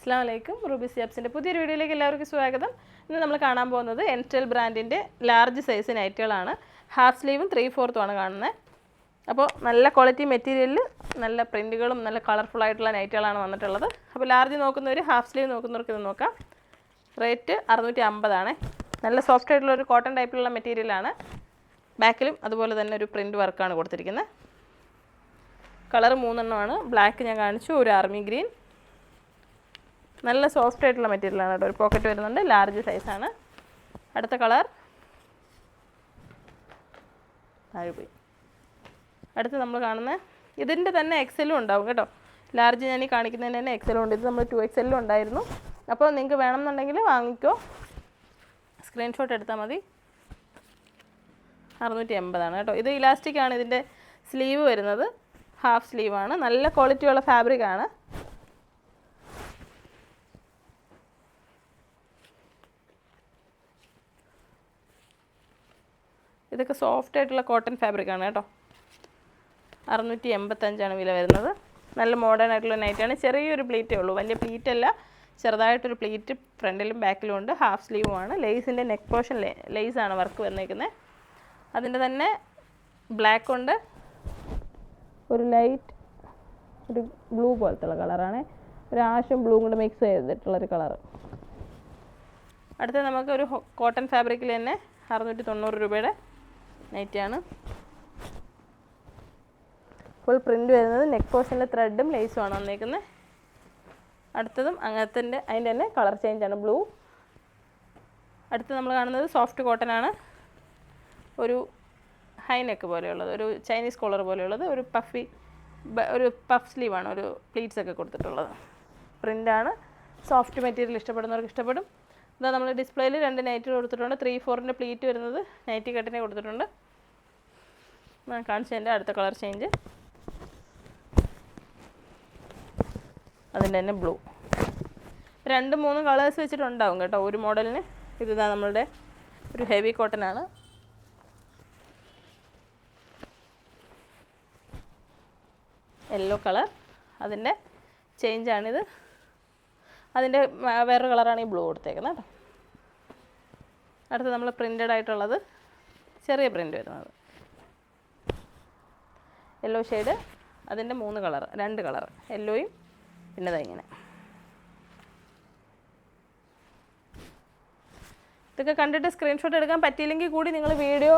അസ്സാം വലൈക്കും റൂബി സിയാബ്സിന്റെ പുതിയൊരു വീഡിയോയിലേക്ക് എല്ലാവർക്കും സ്വാഗതം. ഇന്ന് നമ്മൾ കാണാൻ പോകുന്നത് എൻസ്റ്റൽ ബ്രാൻഡിന്റെ ലാർജ് സൈസ് നൈറ്റുകളാണ് ഹാഫ് സ്ലീവും ത്രീ ഫോർത്തും ആണ് കാണുന്നത് അപ്പോൾ നല്ല ക്വാളിറ്റി മെറ്റീരിയലിൽ നല്ല പ്രിന്റുകളും നല്ല കളർഫുൾ ആയിട്ടുള്ള നൈറ്റുകളാണ് വന്നിട്ടുള്ളത്. അപ്പോൾ ലാർജ് നോക്കുന്നവർ ഹാഫ് സ്ലീവ് നോക്കുന്നവർക്ക് ഇത് നോക്കാം. റേറ്റ് അറുന്നൂറ്റി അമ്പതാണ് നല്ല സോഫ്റ്റ് ആയിട്ടുള്ള ഒരു കോട്ടൺ ടൈപ്പിലുള്ള മെറ്റീരിയലാണ് ബാക്കിലും അതുപോലെ തന്നെ ഒരു പ്രിന്റ് വർക്കാണ് കൊടുത്തിരിക്കുന്നത്. കളർ മൂന്നെണ്ണമാണ്. ബ്ലാക്ക് ഞാൻ കാണിച്ചു ഒരു ആർമി ഗ്രീൻ നല്ല സോഫ്റ്റ് ആയിട്ടുള്ള മെറ്റീരിയലാണ് കേട്ടോ. ഒരു പോക്കറ്റ് വരുന്നുണ്ട്. ലാർജ് സൈസാണ് അടുത്ത കളർ താഴെ അടുത്ത് നമ്മൾ കാണുന്ന ഇതിന്റെ തന്നെ എക്സലും ഉണ്ടാവും കേട്ടോ. ലാർജ് ഞാൻ ഈ കാണിക്കുന്നതിന് തന്നെ എക്സലും ഉണ്ട്. ഇത് നമ്മൾ ടു എക്സലും ഉണ്ടായിരുന്നു. അപ്പോൾ നിങ്ങൾക്ക് വേണമെന്നുണ്ടെങ്കിൽ വാങ്ങിക്കോ. സ്ക്രീൻഷോട്ട് എടുത്താൽ മതി. അറുന്നൂറ്റി എൺപതാണ് കേട്ടോ. ഇത് ഇലാസ്റ്റിക് ആണ് ഇതിന്റെ സ്ലീവ് വരുന്നത്. ഹാഫ് സ്ലീവാണ് നല്ല ക്വാളിറ്റിയുള്ള ഫാബ്രിക് ഇതൊക്കെ സോഫ്റ്റ് ആയിട്ടുള്ള കോട്ടൺ ഫാബ്രിക് ആണ് കേട്ടോ. അറുന്നൂറ്റി എൺപത്തഞ്ചാണ് വില വരുന്നത്. നല്ല മോഡേൺ ആയിട്ടുള്ള നൈറ്റാണ് ചെറിയൊരു പ്ലീറ്റേ ഉള്ളൂ. വലിയ പ്ലീറ്റ് അല്ല. ചെറുതായിട്ടൊരു പ്ലീറ്റ് ഫ്രണ്ടിലും ബാക്കിലും ഉണ്ട്. ഹാഫ് സ്ലീവുമാണ് ലേസിന്റെ നെക്ക് പോർഷൻ ലേസാണ് വർക്ക് വന്നേക്കുന്നത് അതിന്റെ തന്നെ ബ്ലാക്ക് ഉണ്ട്. ഒരു ലൈറ്റ് ഒരു ബ്ലൂ പോലത്തുള്ള കളറാണ് ഒരു ആഷും ബ്ലൂ കൂടെ മിക്സ് ചെയ്തിട്ടുള്ളൊരു കളർ അടുത്ത നമുക്ക് ഒരു കോട്ടൺ ഫാബ്രിക്കിൽ തന്നെ അറുന്നൂറ്റി തൊണ്ണൂറ് രൂപയുടെ നൈറ്റിയാണ് ഫുൾ പ്രിന്റ് വരുന്നത് നെക്ക് പോർഷനിലെ ത്രെഡും ലേസും ആണ് വന്നേക്കുന്നത് അടുത്തതും അങ്ങനത്തെ അതിന്റെ തന്നെ കളർ ചേഞ്ച് ആണ് ബ്ലൂ അടുത്ത് നമ്മൾ കാണുന്നത് സോഫ്റ്റ് കോട്ടൺ ആണ്. ഒരു ഹൈ നെക്ക് പോലെയുള്ളത് ഒരു ചൈനീസ് കോളർ പോലെയുള്ളത് ഒരു പഫി ഒരു പഫ് സ്ലീവാണ് ഒരു പ്ലീറ്റ്സ് ഒക്കെ കൊടുത്തിട്ടുള്ളത്. പ്രിന്റാണ് സോഫ്റ്റ് മെറ്റീരിയൽ ഇഷ്ടപ്പെടുന്നവർക്ക് ഇഷ്ടപ്പെടും. ഇതാ നമ്മൾ ഡിസ്പ്ലേയിൽ രണ്ട് നൈറ്റ് കൊടുത്തിട്ടുണ്ട്. ത്രീ ഫോറിന്റെ പ്ലീറ്റ് വരുന്നത് നൈറ്റി കട്ടിനെ കൊടുത്തിട്ടുണ്ട്. ഞാൻ കാണിച്ചതിന്റെ അടുത്ത കളർ ചേഞ്ച്. അതിന്റെ തന്നെ ബ്ലൂ. രണ്ട് മൂന്ന് കളേഴ്സ് വെച്ചിട്ടുണ്ടാവും കേട്ടോ ഒരു മോഡലിന്. ഇതാ നമ്മളുടെ ഒരു ഹെവി കോട്ടൺ ആണ് യെല്ലോ കളർ. അതിന്റെ ചേഞ്ചാണിത്. അതിന്റെ വേറൊരു കളറാണ് ഈ ബ്ലൂ കൊടുത്തേക്കുന്നത് കേട്ടോ. അടുത്ത് നമ്മൾ പ്രിന്റഡ് ആയിട്ടുള്ളത് ചെറിയ പ്രിന്റ് വരുന്നത്. യെല്ലോ ഷെയ്ഡ് അതിന്റെ മൂന്ന് കളർ രണ്ട് കളർ യെല്ലോയും പിന്നെ ഇങ്ങനെ. ഇതൊക്കെ കണ്ടിട്ട് സ്ക്രീൻഷോട്ട് എടുക്കാൻ പറ്റിയില്ലെങ്കിൽ കൂടി നിങ്ങൾ വീഡിയോ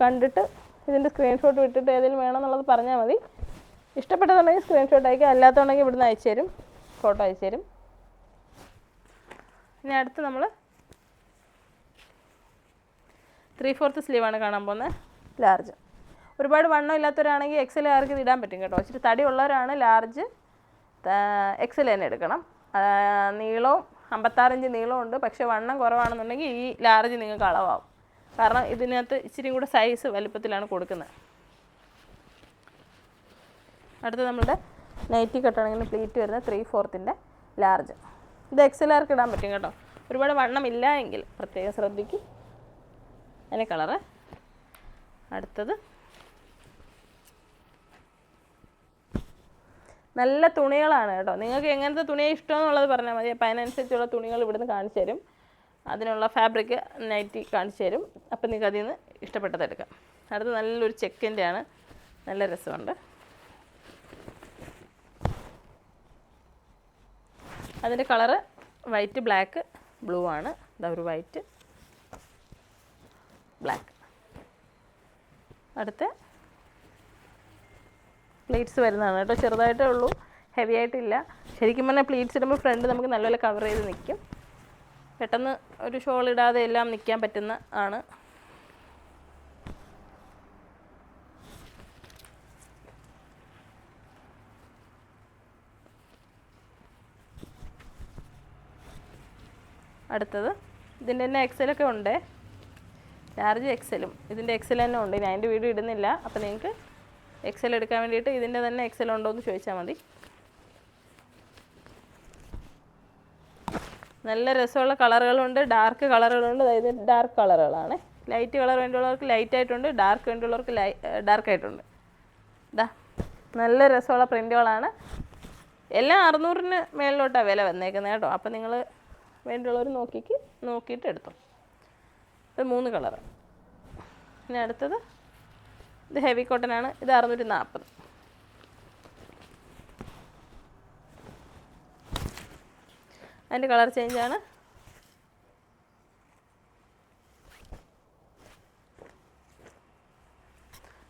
കണ്ടിട്ട് ഇതിന്റെ സ്ക്രീൻഷോട്ട് വിട്ടിട്ട് ഏതെങ്കിലും വേണമെന്നുള്ളത് പറഞ്ഞാൽ മതി. ഇഷ്ടപ്പെട്ടതുണ്ടെങ്കിൽ സ്ക്രീൻഷോട്ട് അയക്കുക. അല്ലാത്തതുണ്ടെങ്കിൽ ഇവിടുന്ന് അയച്ചു തരും. ഫോട്ടോ അയച്ചു തരും. ഇനി അടുത്ത് നമ്മൾ ത്രീ ഫോർത്ത് സ്ലീവാണ് കാണാൻ പോകുന്നത്. ലാർജ് ഒരുപാട് വണ്ണം ഇല്ലാത്തവരാണെങ്കിൽ എക്സൽ ആർക്ക് ഇടാൻ പറ്റും കേട്ടോ. ഇച്ചിരി തടി ഉള്ളവരാണ് ലാർജ് എക്സൽ തന്നെ എടുക്കണം. നീളവും അമ്പത്താറിഞ്ച് നീളമുണ്ട് പക്ഷേ വണ്ണം കുറവാണെന്നുണ്ടെങ്കിൽ ഈ ലാർജ് നിങ്ങൾക്ക് അളവാകും കാരണം ഇതിനകത്ത് ഇച്ചിരി കൂടെ സൈസ് വലുപ്പത്തിലാണ് കൊടുക്കുന്നത്. അടുത്ത് നമ്മുടെ നൈറ്റി കട്ടാണെങ്കിൽ പ്ലീറ്റ് വരുന്ന ത്രീ ഫോർത്തിന്റെ ലാർജ് ഇത് എക്സൽ ആർക്ക് ഇടാൻ പറ്റും കേട്ടോ? ഒരുപാട് വണ്ണം ഇല്ല എങ്കിൽ പ്രത്യേകം ശ്രദ്ധിക്കും. അതിന്റെ കളറ് അടുത്തത് നല്ല തുണികളാണ് കേട്ടോ. നിങ്ങൾക്ക് എങ്ങനത്തെ തുണിയാണ് ഇഷ്ടം എന്നുള്ളത് പറഞ്ഞാൽ മതി. അപ്പം അതിനനുസരിച്ചുള്ള തുണികൾ ഇവിടുന്ന് കാണിച്ചു തരും. അതിനുള്ള ഫാബ്രിക് നൈറ്റി കാണിച്ചു തരും. അപ്പം നിങ്ങൾക്ക് അതിൽ നിന്ന് ഇഷ്ടപ്പെട്ടത് എടുക്കാം. അടുത്ത് നല്ലൊരു ചെക്കിന്റെ ആണ്. നല്ല രസമുണ്ട്. അതിന്റെ കളറ് വൈറ്റ് ബ്ലാക്ക് ബ്ലൂ ആണ്. ഇതാ ഒരു വൈറ്റ് ബ്ലാക്ക് അടുത്ത പ്ലീറ്റ്സ് വരുന്നതാണ് കേട്ടോ. ചെറുതായിട്ടേ ഉള്ളൂ. ഹെവി ആയിട്ടില്ല. ശരിക്കും പറഞ്ഞാൽ പ്ലീറ്റ്സ് ഇടുമ്പോൾ ഫ്രണ്ട് നമുക്ക് നല്ലപോലെ കവർ ചെയ്ത് നിൽക്കും പെട്ടെന്ന് ഒരു ഷോൾ ഇടാതെ എല്ലാം നിൽക്കാൻ പറ്റുന്ന ആണ്. അടുത്തത്. ഇതിന്റെ തന്നെ എക്സലൊക്കെ ഉണ്ട്. ലാർജ് എക്സലും ഇതിന്റെ എക്സൽ തന്നെ ഉണ്ട്. ഞാൻ അതിന്റെ വീഡിയോ ഇടുന്നില്ല. അപ്പോൾ നിങ്ങൾക്ക് എക്സൽ എടുക്കാൻ വേണ്ടിയിട്ട് ഇതിന്റെ തന്നെ എക്സൽ ഉണ്ടോ എന്ന് ചോദിച്ചാൽ മതി. നല്ല രസമുള്ള കളറുകളുണ്ട് ഡാർക്ക് കളറുകളുണ്ട്. അതായത് ഡാർക്ക് കളറുകളാണ്. ലൈറ്റ് കളർ വേണ്ടിയുള്ളവർക്ക് ലൈറ്റ് ആയിട്ടുണ്ട് ഡാർക്ക് വേണ്ടിയുള്ളവർക്ക് ലൈ ഡാർക്ക് ആയിട്ടുണ്ട്. ഇതാ നല്ല രസമുള്ള പ്രിന്റുകളാണ് എല്ലാം അറുന്നൂറിന് മേളിലോട്ടാണ് വില വന്നേക്കുന്നത് കേട്ടോ. അപ്പം നിങ്ങൾ വേണ്ടിയുള്ളവർ നോക്കിക്ക് നോക്കിയിട്ട് എടുത്തു. ഇത് മൂന്ന് കളറ്. പിന്നെ അടുത്തത് ഇത് ഹെവി കോട്ടൺ ആണ്. ഇത് അറുന്നൂറ്റി നാൽപ്പത് അതിന്റെ കളർ ആണ്.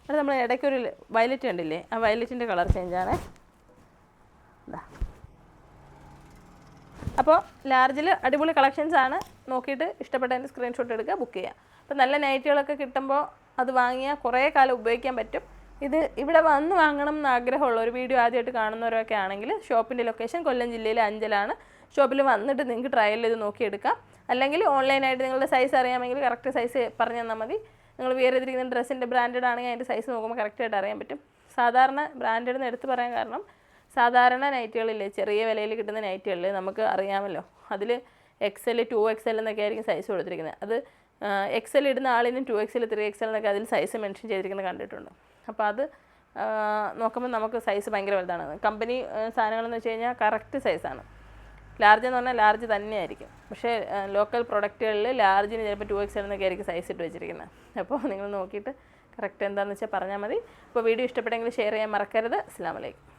അത് നമ്മൾ ഇടയ്ക്കൊരു വയലറ്റ് കണ്ടില്ലേ? ആ വയലറ്റിന്റെ കളർ ചേഞ്ച് ഇതാ അപ്പോൾ ലാർജിൽ അടിപൊളി കളക്ഷൻസ് ആണ്. നോക്കിയിട്ട് ഇഷ്ടപ്പെട്ടതിന്റെ സ്ക്രീൻഷോട്ട് എടുക്കുക ബുക്ക് ചെയ്യുക. അപ്പോൾ നല്ല നൈറ്റുകളൊക്കെ കിട്ടുമ്പോൾ അത് വാങ്ങിയാൽ കുറേ കാലം ഉപയോഗിക്കാൻ പറ്റും. ഇത് ഇവിടെ വന്ന് വാങ്ങണം എന്ന് ആഗ്രഹമുള്ള ഒരു വീഡിയോ ആദ്യമായിട്ട് കാണുന്നവരൊക്കെ ആണെങ്കിൽ ഷോപ്പിന്റെ ലൊക്കേഷൻ കൊല്ലം ജില്ലയിലെ അഞ്ചലാണ്. ഷോപ്പിൽ വന്നിട്ട് നിങ്ങൾക്ക് ട്രയൽ ചെയ്ത് നോക്കിയെടുക്കാം. അല്ലെങ്കിൽ ഓൺലൈനായിട്ട് നിങ്ങളുടെ സൈസ് അറിയാമെങ്കിൽ കറക്റ്റ് സൈസ് പറഞ്ഞു തന്നാൽ മതി. നിങ്ങൾ വേറെ ചെയ്തിരിക്കുന്ന ഡ്രസ്സിന്റെ ബ്രാൻഡഡ് ആണെങ്കിൽ അതിന്റെ സൈസ് നോക്കുമ്പോൾ കറക്റ്റായിട്ട് അറിയാൻ പറ്റും. സാധാരണ ബ്രാൻഡഡ് എന്ന് എടുത്ത് പറയാൻ കാരണം സാധാരണ നൈറ്റുകളില്ലേ ചെറിയ വിലയിൽ കിട്ടുന്ന നൈറ്റുകളിൽ നമുക്ക് അറിയാമല്ലോ. അതിൽ എക്സൽ ടു എക്സൽ എന്നൊക്കെ ആയിരിക്കും സൈസ് കൊടുത്തിരിക്കുന്നത്. അത് എക്സൽ ഇടുന്ന ആളിനും ടു എക്സൽ ത്രീ എക്സൽ എന്നൊക്കെ അതിൽ സൈസ് മെൻഷൻ ചെയ്തിരിക്കുന്നത് കണ്ടിട്ടുണ്ട്. അപ്പോൾ അത് നോക്കുമ്പോൾ നമുക്ക് സൈസ് ഭയങ്കര വലുതാണ്. കമ്പനി സാധനങ്ങളെന്ന് വെച്ച് കഴിഞ്ഞാൽ കറക്റ്റ് സൈസാണ് ലാർജ് എന്ന് പറഞ്ഞാൽ ലാർജ് തന്നെയായിരിക്കും. പക്ഷേ ലോക്കൽ പ്രൊഡക്റ്റുകളിൽ ലാർജിന് ചിലപ്പോൾ ടു എക്സ് എന്നൊക്കെ ആയിരിക്കും സൈസ് ഇട്ട് വെച്ചിരിക്കുന്നത് അപ്പോൾ നിങ്ങൾ നോക്കിയിട്ട് കറക്റ്റ് എന്താണെന്ന് വെച്ചാൽ പറഞ്ഞാൽ മതി. അപ്പോൾ വീഡിയോ ഇഷ്ടപ്പെട്ടെങ്കിൽ ഷെയർ ചെയ്യാൻ മറക്കരുത്. അസ്സാം വലൈക്കും